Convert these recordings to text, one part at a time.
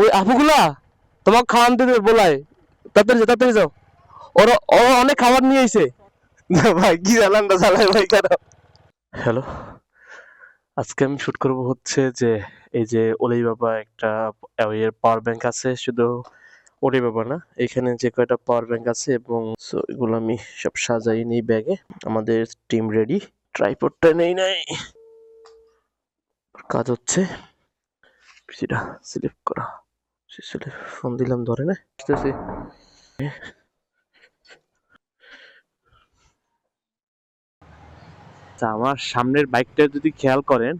ওই আপুগুলা তোমাকে খাওয়ান দিতে বলাই। তাড়াতাড়ি তাড়াতাড়ি যাও। ওরা ওরা অনেক খাবার নিয়ে আইছে। না ভাই, কি জ্বালানটা জ্বালাই ভাই কেন? হ্যালো আজকে আমি শুট করব হচ্ছে যে, এই যে ওলাই বাবা একটা এর পাওয়ার ব্যাংক আছে, শুধু ওলাই বাবা না, এখানে যে কয়টা পাওয়ার ব্যাংক আছে এবং এগুলো আমি সব সাজাই নিই ব্যাগে আমাদের টিম রেডি ট্রাইপডটা নেই নাই। কাজ হচ্ছে। সেটা স্লিপ করা। ফোন দিলাম, ধরে না, বুঝতেছি। তা আমার সামনের বাইকটা যদি খেয়াল করেন,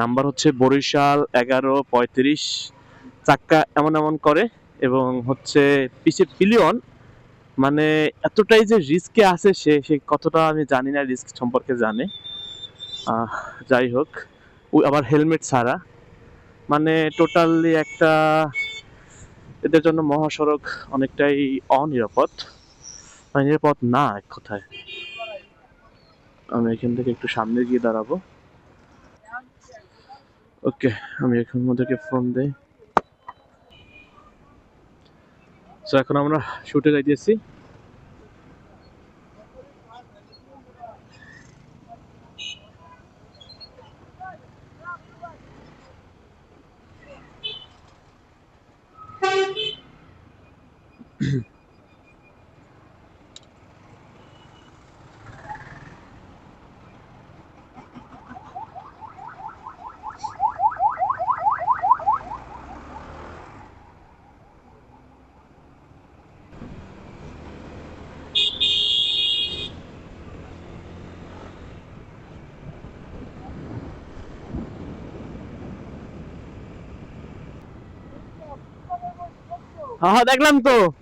নাম্বার হচ্ছে বরিশাল এগারো পঁয়ত্রিশ, চাক্কা এমন এমন করে, এবং হচ্ছে পিছে পিলিয়ন মানে এতটাই যে রিস্কে আছে সে সে কতটা আমি জানি না, রিস্ক সম্পর্কে জানে। যাই হোক আবার হেলমেট ছাড়া। মানে টোটালি একটা এদের জন্য মহাসড়ক অনেকটাই অনিরাপদ নিরাপদ না এক কথায়। আমি এখান থেকে একটু সামনে গিয়ে দাঁড়াবো। ওকে, আমি এখন ওদেরকে ফোন দেই। এখন আমরা শুটে যাইতেছি হ্যাঁ হ্যাঁ দেখলাম তো। কো-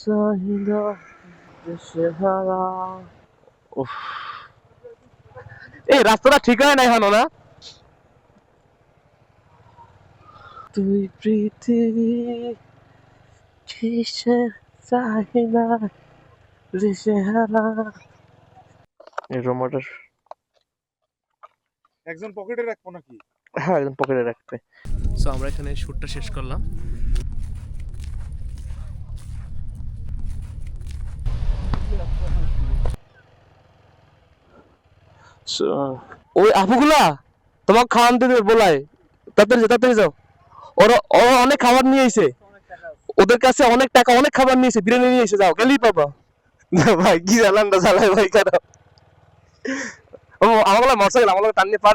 চাহিদা এই রাস্তাটা ঠিক হয় না এখনও না? তুই পৃথিবী চাহিদা হারা এই রোমাটার একজন পকেটে রাখব নাকি? হ্যাঁ একদম পকেটে রাখবে। সো আমরা এখানে শুটটা শেষ করলাম। ওই আপুগুলা তোমাকে খাওয়ান দিতে বলাই। তাড়াতাড়ি যাও তাড়াতাড়ি যাও। ওরা ওরা অনেক খাবার নিয়ে আইছে। ওদের কাছে অনেক টাকা অনেক খাবার নিয়েছে বিরিয়ানি নিয়ে এসে যাও গেলেই পাবা। না ভাই কি জ্বালানটা জ্বালাই ভাই কেন ও আমার মোটরসাইকেল আমার টান নিয়ে পারবে